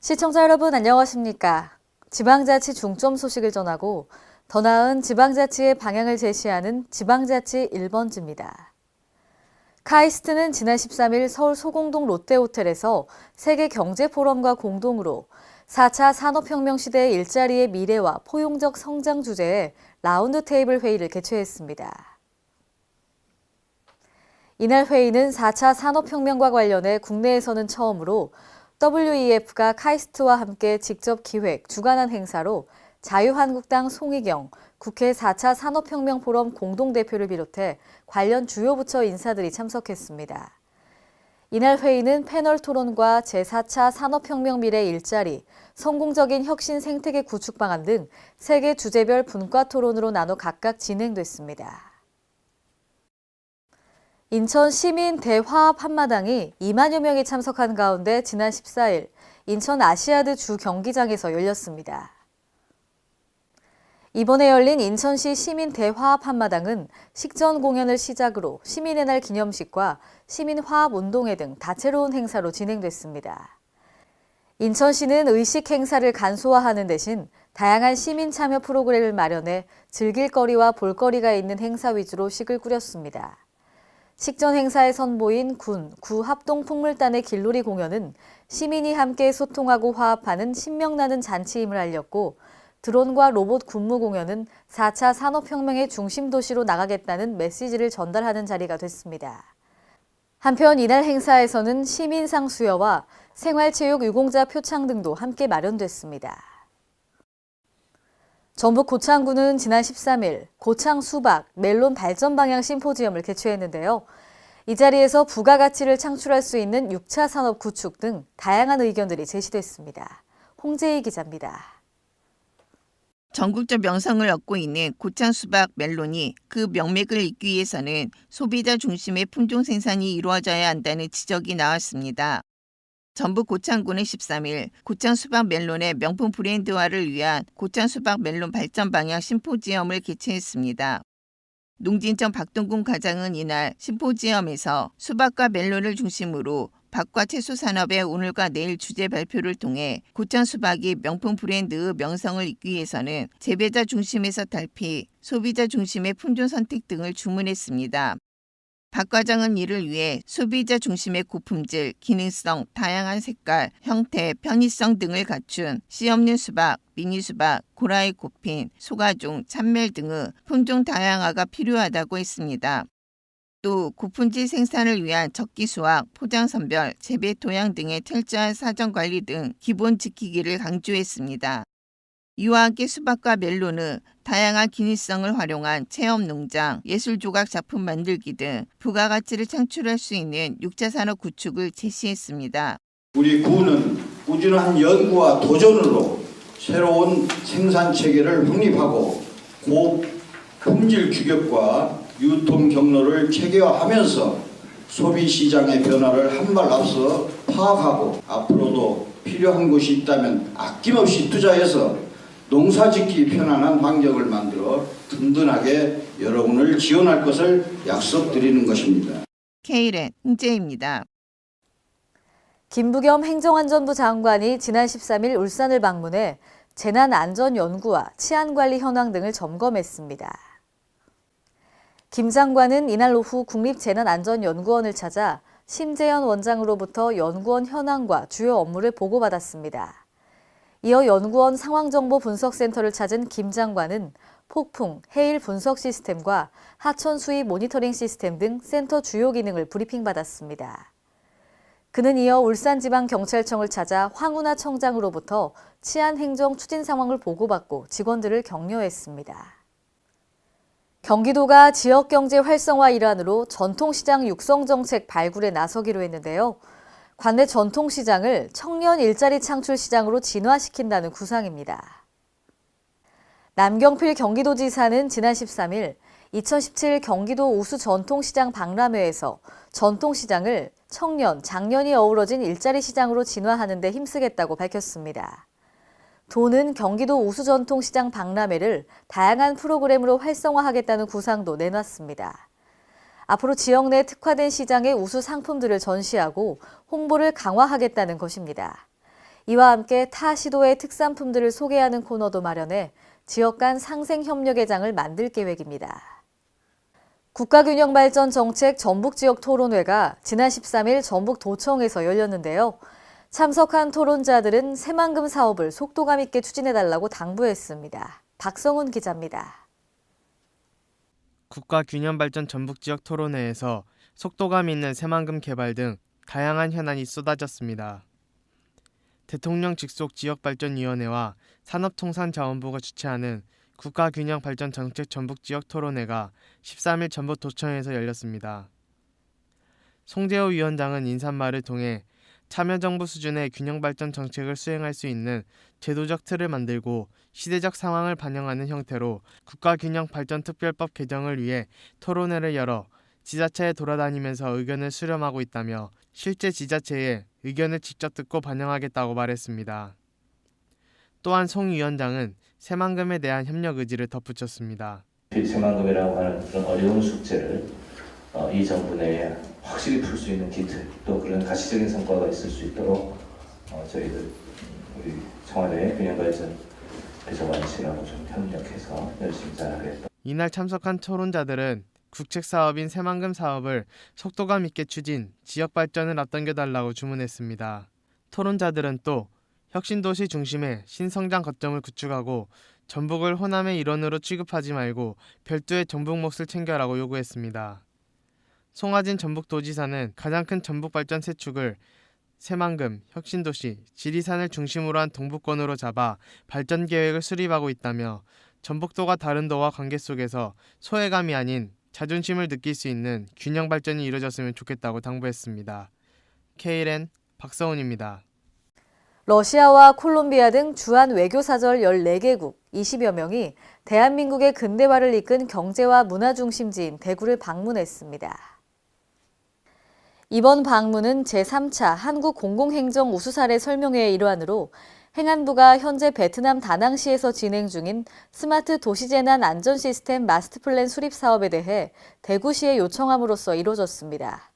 시청자 여러분 안녕하십니까? 지방자치 중점 소식을 전하고 더 나은 지방자치의 방향을 제시하는 지방자치 1번지입니다. 카이스트는 지난 13일 서울 소공동 롯데호텔에서 세계 경제 포럼과 공동으로 4차 산업혁명 시대의 일자리의 미래와 포용적 성장 주제의 라운드 테이블 회의를 개최했습니다. 이날 회의는 4차 산업혁명과 관련해 국내에서는 처음으로 WEF가 카이스트와 함께 직접 기획, 주관한 행사로 자유한국당 송희경 국회 4차 산업혁명 포럼 공동대표를 비롯해 관련 주요 부처 인사들이 참석했습니다. 이날 회의는 패널 토론과 제4차 산업혁명 미래 일자리, 성공적인 혁신 생태계 구축 방안 등 세 개 주제별 분과 토론으로 나눠 각각 진행됐습니다. 인천 시민 대화합 한마당이 2만여 명이 참석한 가운데 지난 14일 인천 아시아드 주 경기장에서 열렸습니다. 이번에 열린 인천시 시민 대화합 한마당은 식전 공연을 시작으로 시민의 날 기념식과 시민 화합 운동회 등 다채로운 행사로 진행됐습니다. 인천시는 의식 행사를 간소화하는 대신 다양한 시민 참여 프로그램을 마련해 즐길 거리와 볼거리가 있는 행사 위주로 식을 꾸렸습니다. 식전 행사에 선보인 군, 구 합동 풍물단의 길놀이 공연은 시민이 함께 소통하고 화합하는 신명나는 잔치임을 알렸고 드론과 로봇 군무 공연은 4차 산업혁명의 중심 도시로 나가겠다는 메시지를 전달하는 자리가 됐습니다. 한편 이날 행사에서는 시민상 수여와 생활체육 유공자 표창 등도 함께 마련됐습니다. 전북 고창군은 지난 13일 고창 수박 멜론 발전 방향 심포지엄을 개최했는데요. 이 자리에서 부가가치를 창출할 수 있는 6차 산업 구축 등 다양한 의견들이 제시됐습니다. 홍재희 기자입니다. 전국적 명성을 얻고 있는 고창 수박 멜론이 그 명맥을 잇기 위해서는 소비자 중심의 품종 생산이 이루어져야 한다는 지적이 나왔습니다. 전북 고창군은 13일 고창 수박 멜론의 명품 브랜드화를 위한 고창 수박 멜론 발전 방향 심포지엄을 개최했습니다. 농진청 박동군 과장은 이날 심포지엄에서 수박과 멜론을 중심으로 밥과 채소 산업의 오늘과 내일 주제 발표를 통해 고창 수박이 명품 브랜드의 명성을 잇기 위해서는 재배자 중심에서 달피, 소비자 중심의 품종 선택 등을 주문했습니다. 박 과장은 이를 위해 소비자 중심의 고품질, 기능성, 다양한 색깔, 형태, 편의성 등을 갖춘 씨 없는 수박, 미니 수박, 고라이 코핀, 소가종, 참멜 등의 품종 다양화가 필요하다고 했습니다. 또 고품질 생산을 위한 적기 수확, 포장 선별, 재배 토양 등의 철저한 사정 관리 등 기본 지키기를 강조했습니다. 이와 함께 수박과 멜론은 다양한 기능성을 활용한 체험 농장, 예술 조각 작품 만들기 등 부가가치를 창출할 수 있는 6차 산업 구축을 제시했습니다. 우리 구는 꾸준한 연구와 도전으로 새로운 생산 체계를 확립하고 고품질 규격과 유통 경로를 체계화하면서 소비 시장의 변화를 한 발 앞서 파악하고 앞으로도 필요한 것이 있다면 아낌없이 투자해서 농사 짓기 편안한 환경을 만들어 든든하게 여러분을 지원할 것을 약속드리는 것입니다. K렌 홍재입니다. 김부겸 행정안전부 장관이 지난 13일 울산을 방문해 재난안전연구와 치안관리 현황 등을 점검했습니다. 김 장관은 이날 오후 국립재난안전연구원을 찾아 심재현 원장으로부터 연구원 현황과 주요 업무를 보고받았습니다. 이어 연구원 상황정보 분석센터를 찾은 김 장관은 폭풍, 해일 분석 시스템과 하천 수위 모니터링 시스템 등 센터 주요 기능을 브리핑받았습니다. 그는 이어 울산지방경찰청을 찾아 황운하 청장으로부터 치안 행정 추진 상황을 보고받고 직원들을 격려했습니다. 경기도가 지역경제 활성화 일환으로 전통시장 육성 정책 발굴에 나서기로 했는데요. 관내 전통시장을 청년 일자리 창출 시장으로 진화시킨다는 구상입니다. 남경필 경기도지사는 지난 13일 2017 경기도 우수 전통시장 박람회에서 전통시장을 청년, 장년이 어우러진 일자리 시장으로 진화하는 데 힘쓰겠다고 밝혔습니다. 도는 경기도 우수전통시장 박람회를 다양한 프로그램으로 활성화하겠다는 구상도 내놨습니다. 앞으로 지역 내 특화된 시장의 우수 상품들을 전시하고 홍보를 강화하겠다는 것입니다. 이와 함께 타 시도의 특산품들을 소개하는 코너도 마련해 지역 간 상생 협력의 장을 만들 계획입니다. 국가균형발전 정책 전북 지역 토론회가 지난 13일 전북 도청에서 열렸는데요. 참석한 토론자들은 새만금 사업을 속도감 있게 추진해달라고 당부했습니다. 박성훈 기자입니다. 국가균형발전 전북지역 토론회에서 속도감 있는 새만금 개발 등 다양한 현안이 쏟아졌습니다. 대통령 직속 지역발전위원회와 산업통상자원부가 주최하는 국가균형발전 정책 전북지역 토론회가 13일 전북 도청에서 열렸습니다. 송재호 위원장은 인사말을 통해 참여정부 수준의 균형발전 정책을 수행할 수 있는 제도적 틀을 만들고 시대적 상황을 반영하는 형태로 국가균형발전특별법 개정을 위해 토론회를 열어 지자체에 돌아다니면서 의견을 수렴하고 있다며 실제 지자체에 의견을 직접 듣고 반영하겠다고 말했습니다. 또한 송 위원장은 새만금에 대한 협력 의지를 덧붙였습니다. 새만금이라고 하는 그런 어려운 숙제를 어, 이 정부 내에 확실히 풀 수 있는 기틀 또 그런 가시적인 성과가 있을 수 있도록 어, 저희들 음, 우리 청와대 균형발전 배정관실하고 좀 협력해서 열심히 잘하겠다. 이날 참석한 토론자들은 국책 사업인 새만금 사업을 속도감 있게 추진, 지역 발전을 앞당겨 달라고 주문했습니다. 토론자들은 또 혁신도시 중심의 신성장 거점을 구축하고 전북을 호남의 일원으로 취급하지 말고 별도의 전북 몫을 챙겨라고 요구했습니다. 송하진 전북도지사는 가장 큰 전북 발전 세 축을 새만금, 혁신도시, 지리산을 중심으로 한 동북권으로 잡아 발전 계획을 수립하고 있다며 전북도가 다른 도와 관계 속에서 소외감이 아닌 자존심을 느낄 수 있는 균형 발전이 이루어졌으면 좋겠다고 당부했습니다. KLN 박서훈입니다. 러시아와 콜롬비아 등 주한 외교사절 14개국 20여 명이 대한민국의 근대화를 이끈 경제와 문화 중심지인 대구를 방문했습니다. 이번 방문은 제3차 한국 공공행정 우수사례 설명회의 일환으로 행안부가 현재 베트남 다낭시에서 진행 중인 스마트 도시재난 안전 시스템 마스터 플랜 수립 사업에 대해 대구시에 요청함으로써 이루어졌습니다.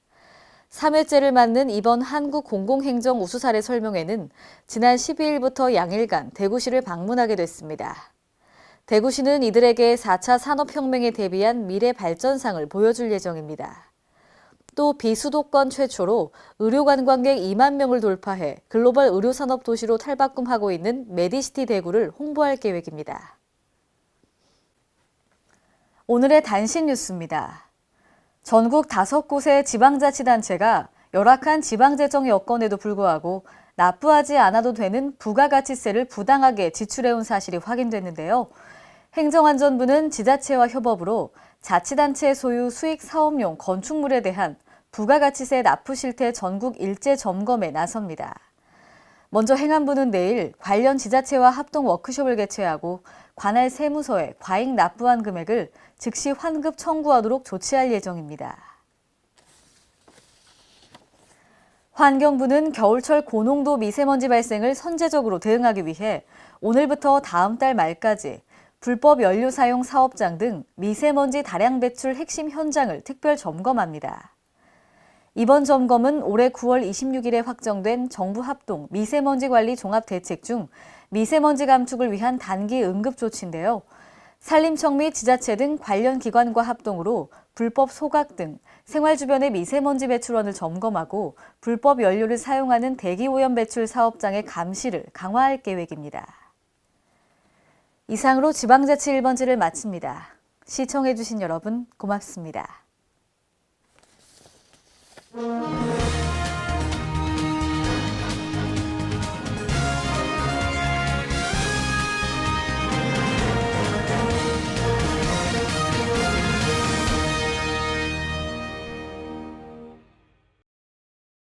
3회째를 맞는 이번 한국 공공행정 우수사례 설명회는 지난 12일부터 양일간 대구시를 방문하게 됐습니다. 대구시는 이들에게 4차 산업혁명에 대비한 미래 발전상을 보여줄 예정입니다. 또 비수도권 최초로 의료 관광객 2만 명을 돌파해 글로벌 의료 산업 도시로 탈바꿈하고 있는 메디시티 대구를 홍보할 계획입니다. 오늘의 단신 뉴스입니다. 전국 다섯 곳의 지방자치단체가 열악한 지방재정 여건에도 불구하고 납부하지 않아도 되는 부가가치세를 부당하게 지출해온 사실이 확인됐는데요. 행정안전부는 지자체와 협업으로 자치단체 소유 수익 사업용 건축물에 대한 부가가치세 납부 실태 전국 일제 점검에 나섭니다. 먼저 행안부는 내일 관련 지자체와 합동 워크숍을 개최하고 관할 세무서에 과잉 납부한 금액을 즉시 환급 청구하도록 조치할 예정입니다. 환경부는 겨울철 고농도 미세먼지 발생을 선제적으로 대응하기 위해 오늘부터 다음 달 말까지 불법 연료 사용 사업장 등 미세먼지 다량 배출 핵심 현장을 특별 점검합니다. 이번 점검은 올해 9월 26일에 확정된 정부 합동 미세먼지 관리 종합 대책 중 미세먼지 감축을 위한 단기 응급 조치인데요. 산림청 및 지자체 등 관련 기관과 합동으로 불법 소각 등 생활 주변의 미세먼지 배출원을 점검하고 불법 연료를 사용하는 대기 오염 배출 사업장의 감시를 강화할 계획입니다. 이상으로 지방자치 1번지를 마칩니다. 시청해주신 여러분 고맙습니다.